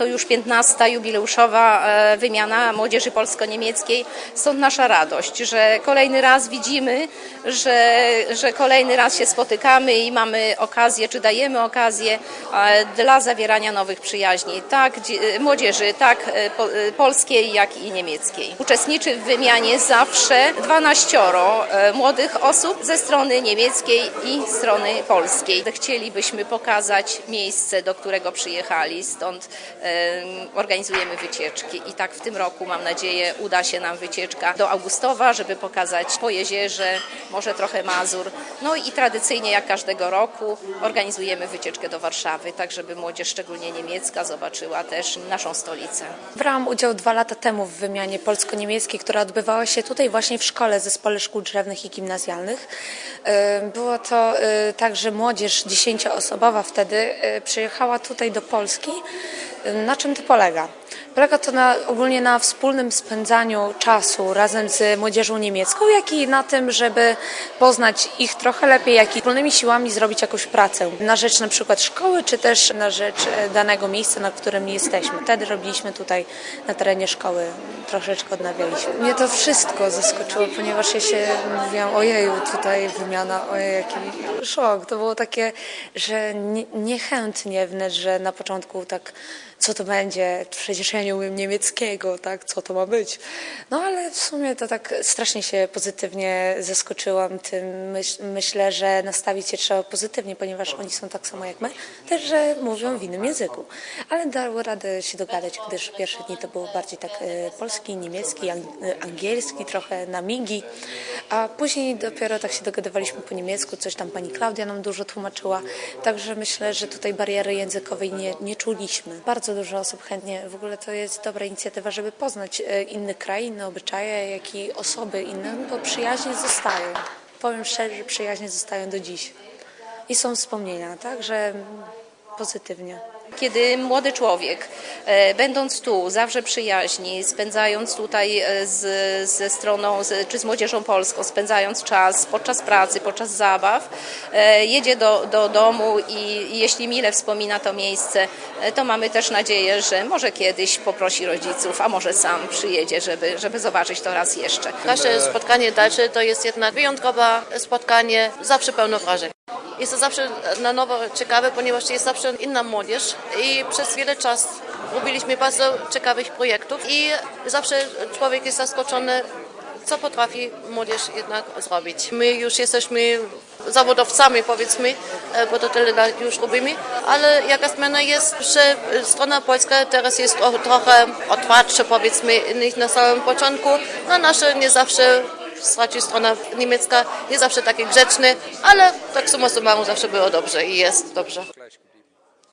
To już 15. jubileuszowa e, wymiana młodzieży polsko-niemieckiej, stąd nasza radość, że kolejny raz widzimy, że, że kolejny raz się spotykamy i mamy okazję, czy dajemy okazję e, dla zawierania nowych przyjaźni, tak dzie- młodzieży, tak e, po- e, polskiej, jak i niemieckiej. Uczestniczy w wymianie zawsze 12 e, młodych osób ze strony niemieckiej i strony polskiej. Chcielibyśmy pokazać miejsce, do którego przyjechali, stąd organizujemy wycieczki i tak w tym roku mam nadzieję uda się nam wycieczka do Augustowa, żeby pokazać po jezierze, może trochę Mazur. No i tradycyjnie jak każdego roku organizujemy wycieczkę do Warszawy, tak żeby młodzież, szczególnie niemiecka, zobaczyła też naszą stolicę. Brałam udział dwa lata temu w wymianie polsko-niemieckiej, która odbywała się tutaj właśnie w szkole Zespole Szkół Drzewnych i Gimnazjalnych. Było to e, tak, że młodzież dziesięcioosobowa wtedy e, przyjechała tutaj do Polski. Na czym to polega? Polega to na, ogólnie na wspólnym spędzaniu czasu razem z młodzieżą niemiecką, jak i na tym, żeby poznać ich trochę lepiej, jak i wspólnymi siłami zrobić jakąś pracę na rzecz na przykład szkoły, czy też na rzecz e, danego miejsca, na którym jesteśmy. Wtedy robiliśmy tutaj na terenie szkoły, troszeczkę odnawialiśmy. Mnie to wszystko zaskoczyło, ponieważ ja się mówiłam, ojeju, tutaj wymiana, ojej, jaki szok. To było takie, że nie, niechętnie wręcz, że na początku tak co to będzie, przecież ja nie umiem niemieckiego, tak, co to ma być. No ale w sumie to tak strasznie się pozytywnie zaskoczyłam tym. Myśl, myślę, że nastawić się trzeba pozytywnie, ponieważ oni są tak samo jak my, też, że mówią w innym języku. Ale dało radę się dogadać, gdyż pierwsze dni to było bardziej tak e, polski, niemiecki, e, angielski, trochę na migi, a później dopiero tak się dogadywaliśmy po niemiecku, coś tam pani Klaudia nam dużo tłumaczyła, także myślę, że tutaj bariery językowej nie, nie czuliśmy. Bardzo dużo osób chętnie, w ogóle to jest dobra inicjatywa, żeby poznać e, inny kraj, inne obyczaje, jak i osoby inne, bo przyjaźnie zostają. Powiem szczerze, że przyjaźnie zostają do dziś. I są wspomnienia, także pozytywnie. Kiedy młody człowiek, e, będąc tu, zawsze przyjaźni, spędzając tutaj e, z, ze stroną, z, czy z młodzieżą polską, spędzając czas podczas pracy, podczas zabaw, e, jedzie do, do domu i, i jeśli mile wspomina to miejsce, to mamy też nadzieję, że może kiedyś poprosi rodziców, a może sam przyjedzie, żeby, żeby zobaczyć to raz jeszcze. Nasze spotkanie dalsze to jest jednak wyjątkowe spotkanie, zawsze pełno wrażeń. Jest to zawsze na nowo ciekawe, ponieważ jest zawsze inna młodzież i przez wiele czasu robiliśmy bardzo ciekawych projektów i zawsze człowiek jest zaskoczony, co potrafi młodzież jednak zrobić. My już jesteśmy zawodowcami, powiedzmy, e, bo to tyle lat już robimy, ale jaka zmiana jest, że strona polska teraz jest tro- trochę otwartsza, powiedzmy, niż na samym początku, a nasze nie zawsze straci strona niemiecka, nie zawsze takie grzeczne, ale tak summa summarum zawsze było dobrze i jest dobrze.